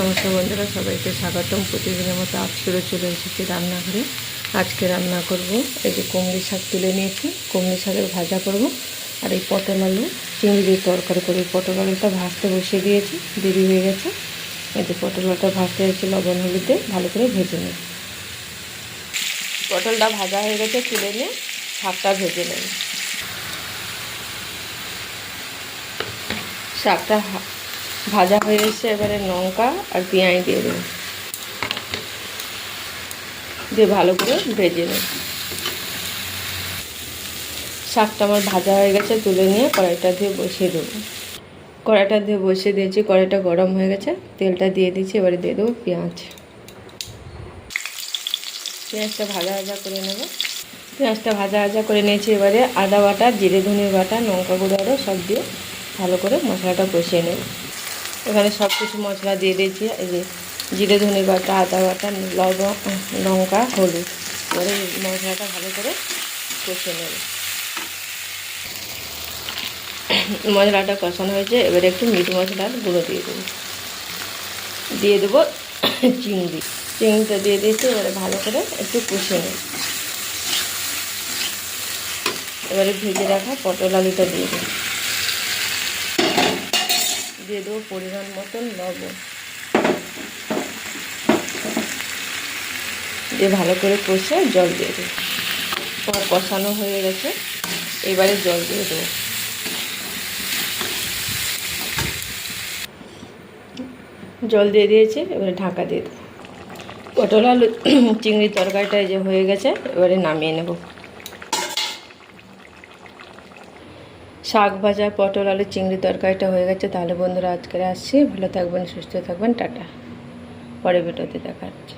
নমস্কার বন্ধুরা, সবাইকে স্বাগতম। প্রতিদিনের মতো আজকেরও চলে এসেছি রান্নাঘরে। আজকে রান্না করব এই যে কুমড়ি শাক তুলে নিয়েছি। কুমড়ি শাকের ভাজা করব আর এই পটল আলু চিংড়ি দিয়ে তরকারি করে পটল আলুটা ভাজতে বসিয়ে দিয়েছি, দেরি হয়ে গেছে। এই যে পটল আলুটা ভাজতে হয়েছে, লবণ হলুদে ভালো করে ভেজে নেব। পটলটা ভাজা হয়ে গেছে, তুলে নিয়ে শাকটা ভেজে নেব। শাকটা ভাজা হয়ে এসে এবারে লঙ্কা আর পেঁয়াজ দিয়ে দেবো। দিয়ে ভালো করে ভেজে নেব। শাকটা আমার ভাজা হয়ে গেছে, তুলে নিয়ে কড়াইটা দিয়ে বসিয়ে দেবো। কড়াইটা দিয়ে বসিয়ে দিয়েছি, কড়াইটা গরম হয়ে গেছে, তেলটা দিয়ে দিয়েছি, এবারে দিয়ে দেবো পেঁয়াজ। পেঁয়াজটা ভাজা ভাজা করে নেব। পেঁয়াজটা ভাজা ভাজা করে নিয়েছি, এবারে আদা বাটা, জিরে ধনে বাটা, লঙ্কা গুঁড়ো আরও সব দিয়ে ভালো করে মশলাটা কষিয়ে নেব। এখানে সব কিছু মশলা দিয়ে দিয়েছি। এই যে জিরে, ধনে বাটা, আদা বাটা লবণ লঙ্কা, হলুদ। এবারে মশলাটা ভালো করে কষে নেব। মশলাটা কষানো হয়েছে, এবারে একটু মিট মশলার গুঁড়ো দিয়ে দেবো। দিয়ে দেবো চিংড়ি। চিংড়িটা দিয়ে দিয়েছি, এবারে ভালো করে একটু কষে নেব। এবারে ভেজে রাখা পটল আলুটা দিয়ে দেবো। দিয়ে দেবো পরিমাণ মতন লবণ। দিয়ে ভালো করে কষে জল দিয়ে দেবো। তোমার কষানো হয়ে গেছে। এবারে জল দিয়ে দেবো। জল দিয়ে দিয়েছি, এবারে ঢাকা দিয়ে দেবো। পটল আলু, চিংড়ির তরকারিটা যে হয়ে গেছে, এবারে নামিয়ে নেব। শাক ভাজা, পটল, আলু, চিংড়ি তরকারিটা হয়ে গেছে। তাহলে বন্ধুরা আজকে আসছি। ভালো থাকবেন, সুস্থ থাকবেন, টাটা। পরে ভিডিওতে দেখা হচ্ছে।